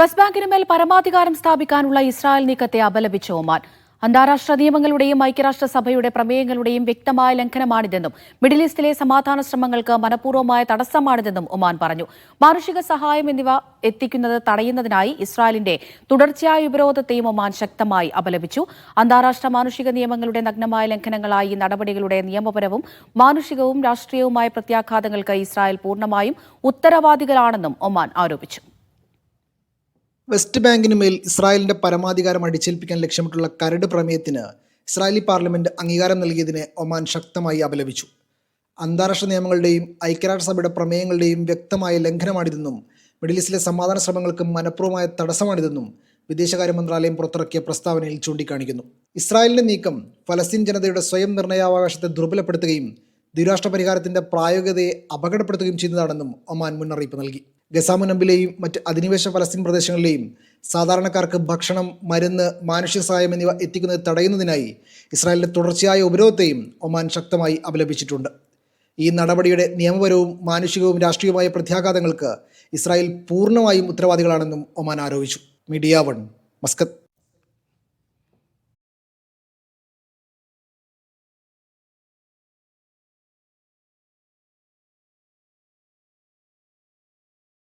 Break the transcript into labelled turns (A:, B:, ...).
A: West ബാങ്കിന് മേൽ പരമാധികാരം സ്ഥാപിക്കാനുള്ള ഇസ്രായേൽ നീക്കത്തെ അപലപിച്ച ഒമാൻ. അന്താരാഷ്ട്ര നിയമങ്ങളുടെയും ഐക്യരാഷ്ട്രസഭയുടെ പ്രമേയങ്ങളുടെയും വ്യക്തമായ ലംഘനമാണിതെന്നും മിഡിൽ ഈസ്റ്റിലെ സമാധാന ശ്രമങ്ങൾക്ക് മനഃപൂർവമായ തടസ്സമാണിതെന്നും ഒമാൻ പറഞ്ഞു. മാനുഷിക സഹായം എന്നിവ എത്തിക്കുന്നത് തടയുന്നതിനായി ഇസ്രായേലിന്റെ തുടർച്ചയായ ഉപരോധത്തെയും ഒമാൻ ശക്തമായി അപലപിച്ചു. അന്താരാഷ്ട്ര മാനുഷിക നിയമങ്ങളുടെ നഗ്നമായ ലംഘനങ്ങളായി നടപടികളുടെ നിയമപരവും മാനുഷികവും രാഷ്ട്രീയവുമായ പ്രത്യാഘാതങ്ങൾക്ക് ഇസ്രായേൽ പൂർണമായും ഉത്തരവാദികളാണെന്നും ഒമാൻ ആരോപിച്ചു.
B: വെസ്റ്റ് ബാങ്കിന് മേൽ ഇസ്രായേലിന്റെ പരമാധികാരം അടിച്ചേൽപ്പിക്കാൻ ലക്ഷ്യമിട്ടുള്ള കരട് പ്രമേയത്തിന് ഇസ്രായേലി പാർലമെന്റ് അംഗീകാരം നൽകിയതിനെ ഒമാൻ ശക്തമായി അപലപിച്ചു. അന്താരാഷ്ട്ര നിയമങ്ങളുടെയും ഐക്യരാഷ്ട്രസഭയുടെ പ്രമേയങ്ങളുടെയും വ്യക്തമായ ലംഘനമാണിതെന്നും മിഡിൽ ഈസ്റ്റിലെ സമാധാന ശ്രമങ്ങൾക്ക് മനഃപൂർവമായ തടസ്സമാണിതെന്നും വിദേശകാര്യ മന്ത്രാലയം പുറത്തിറക്കിയ പ്രസ്താവനയിൽ ചൂണ്ടിക്കാണിക്കുന്നു. ഇസ്രായേലിന്റെ നീക്കം ഫലസ്തീൻ ജനതയുടെ സ്വയം നിർണയാവകാശത്തെ ദുർബലപ്പെടുത്തുകയും ദ്വിരാഷ്ട്ര പരിഹാരത്തിന്റെ പ്രായോഗികതയെ അപകടപ്പെടുത്തുകയും ചെയ്യുന്നതാണെന്നും ഒമാൻ മുന്നറിയിപ്പ് നൽകി. ഗസാമുനമ്പിലെയും മറ്റ് അധിനിവേശ ഫലസ്തീൻ പ്രദേശങ്ങളിലെയും സാധാരണക്കാർക്ക് ഭക്ഷണം മരുന്ന് മാനുഷ്യ സഹായം എന്നിവ എത്തിക്കുന്നത് തടയുന്നതിനായി ഇസ്രായേലിന്റെ തുടർച്ചയായ ഉപരോധത്തെയും ഒമാൻ ശക്തമായി അപലപിച്ചിട്ടുണ്ട്. ഈ നടപടിയുടെ നിയമപരവും മാനുഷികവും രാഷ്ട്രീയവുമായ പ്രത്യാഘാതങ്ങൾക്ക് ഇസ്രായേൽ പൂർണമായും ഉത്തരവാദികളാണെന്നും ഒമാൻ ആരോപിച്ചു. Media one Muscat.